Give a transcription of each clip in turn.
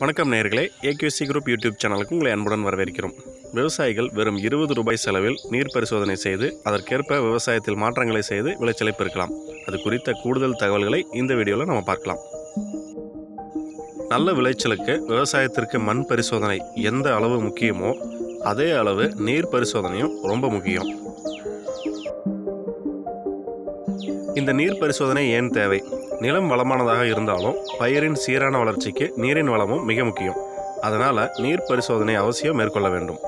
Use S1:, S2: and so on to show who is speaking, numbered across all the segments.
S1: வணக்கம் நேர்களே AKC group YouTube சேனலுக்கு உங்களை அன்புடன் வரவேற்கிறோம். விவசாயிகள் வெறும் இருபது ரூபாய் செலவில் நீர் பரிசோதனை செய்து அதற்கேற்ப விவசாயத்தில் மாற்றங்களை செய்து விளைச்சலை பெருக்கலாம். அது குறித்த கூடுதல் தகவல்களை இந்த வீடியோவில் நம்ம பார்க்கலாம். நல்ல விளைச்சலுக்கு விவசாயத்திற்கு மண் பரிசோதனை எந்த அளவு முக்கியமோ அதே அளவு நீர் பரிசோதனையும் ரொம்ப முக்கியம். இந்த நீர் பரிசோதனை ஏன் தேவை? நிலம் வளமானதாக இருந்தாலும் பயிரின் சீரான வளர்ச்சிக்கு நீரின் வளமும் மிக முக்கியம். அதனால் நீர் பரிசோதனை அவசியம் மேற்கொள்ள வேண்டும்.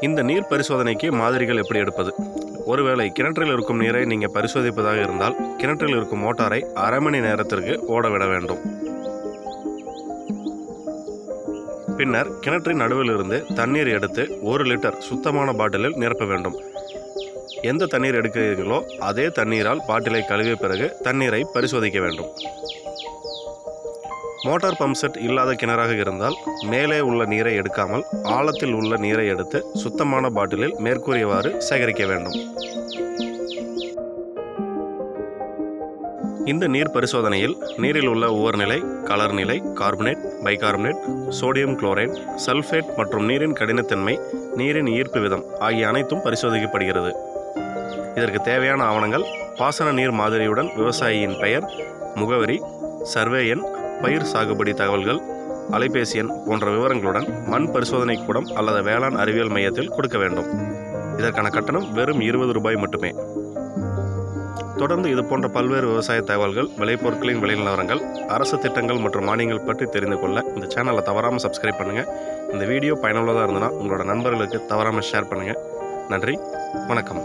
S1: இந்த நீர் பரிசோதனைக்கு மாதிரிகள் எப்படி எடுப்பது? ஒருவேளை கிணற்றில் இருக்கும் நீரை நீங்கள் பரிசோதிப்பதாக இருந்தால் கிணற்றில் இருக்கும் மோட்டாரை அரை மணி நேரத்திற்கு ஓடவிட வேண்டும். பின்னர் கிணற்றின் நடுவில் இருந்து தண்ணீர் எடுத்து ஒரு லிட்டர் சுத்தமான பாட்டிலில் நிரப்ப வேண்டும். எந்த தண்ணீர் எடுக்கிறீர்களோ அதே தண்ணீரால் பாட்டிலை கழுவிய பிறகு தண்ணீரை பரிசோதிக்க வேண்டும். மோட்டார் பம்ப் செட் இல்லாத கிணறாக இருந்தால் மேலே உள்ள நீரை எடுக்காமல் ஆழத்தில் உள்ள நீரை எடுத்து சுத்தமான பாட்டிலில் மேற்கூறியவாறு சேகரிக்க வேண்டும். இந்த நீர் பரிசோதனையில் நீரில் உள்ள உவர் நிலை கலர் நிலை carbonate bicarbonate sodium chloride sulphate மற்றும் நீரின் கடினத்தன்மை நீரின் ஈர்ப்பு விதம் ஆகிய அனைத்தும் பரிசோதிக்கப்படுகிறது. இதற்கு தேவையான ஆவணங்கள் பாசன நீர் மாதிரியுடன் விவசாயியின் பெயர் முகவரி சர்வே எண் பயிர் சாகுபடி தகவல்கள் அலைபேசி எண் போன்ற விவரங்களுடன் மண் பரிசோதனை கூடம் அல்லது வேளாண் அறிவியல் மையத்தில் கொடுக்க வேண்டும். இதற்கான கட்டணம் வெறும் இருபது ரூபாய் மட்டுமே. தொடர்ந்து இது போன்ற பல்வேறு விவசாய தகவல்கள் விளைபொருட்களின் விலை நிலவரங்கள் அரசு திட்டங்கள் மற்றும் மானியங்கள் பற்றி தெரிந்து கொள்ள இந்த சேனலை தவறாமல் சப்ஸ்கிரைப் பண்ணுங்கள் இந்த வீடியோ பயனுள்ளதாக இருந்ததுன்னா உங்களோட நண்பர்களுக்கு தவறாமல் ஷேர் பண்ணுங்கள் நன்றி வணக்கம்.